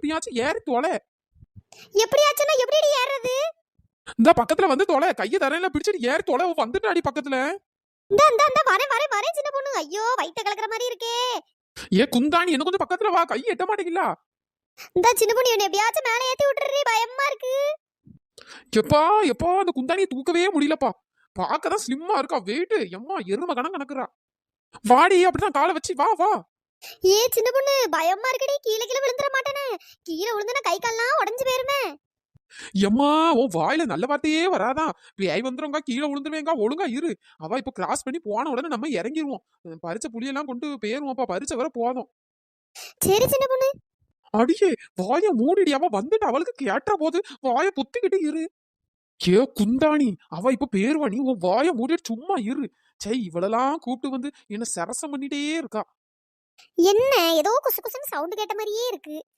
எப்படியாச்சும் ஏறி தொலை. எப்படியாச்சுன்னா எப்படி ஏறுறது? இந்த பக்கத்துல வந்து தொலை. கையை தரையில பிடிச்சிட்டு ஏறி தொலை. வந்துட்டாடி பக்கத்துல. இந்த இந்த இந்த வரேன் வரேன் வரேன் சின்ன பொண்ணு. ஐயோ வயித்த கலக்குற மாதிரி இருக்கே. ஏ குந்தாணி என்ன கொஞ்சம் பக்கத்துல வா. கை எட்ட மாட்டேங்களா இந்த சின்ன பொண்ணு என்ன எப்படியாச்சும் மேலே ஏத்தி விட்டுறீ பயமா இருக்கு. எப்பா எப்பா அந்த குந்தாணியை தூக்கவே முடியலப்பா. பார்க்கதான் ஸ்லிம்மா இருக்கா. வெயிட் எம்மா எரும கணம் கணக்குறா. வாடி அப்படிதான் காலை வச்சு வா வா. ஏ சின்ன பொண்ணு பயமா இருக்குடி. கீழே கீழே விழுந்துட மாட்டேனே. கீழே விழுந்துனா கை கால்லாம் உடஞ்சு போயிருமே. எம்மா உன் வாயில நல்ல வார்த்தையே வராதான் பேய் வந்துருங்க கீழே விழுந்துருவேங்க ஒழுங்கா இரு. அவ இப்ப கிராஸ் பண்ணி போன உடனே நம்ம இறங்கிருவோம். பறிச்ச புளியெல்லாம் கொண்டு போயிருவோம்ப்பா பறிச்ச வர போதும். சரி சின்ன பொண்ணு. அடியே வாய மூடிடி. அவ வந்துட்டு அவளுக்கு கேட்ட போது வாய புத்திக்கிட்டு இரு. ஏ குந்தாணி அவ இப்ப பேருவா. நீ உன் வாய மூடிட்டு சும்மா இரு. சை இவளெல்லாம் கூப்பிட்டு வந்து என்ன சரசம் பண்ணிட்டே இருக்கா. என்ன ஏதோ குசு குசுன்னு சவுண்டு கேட்ட மாதிரியே இருக்கு.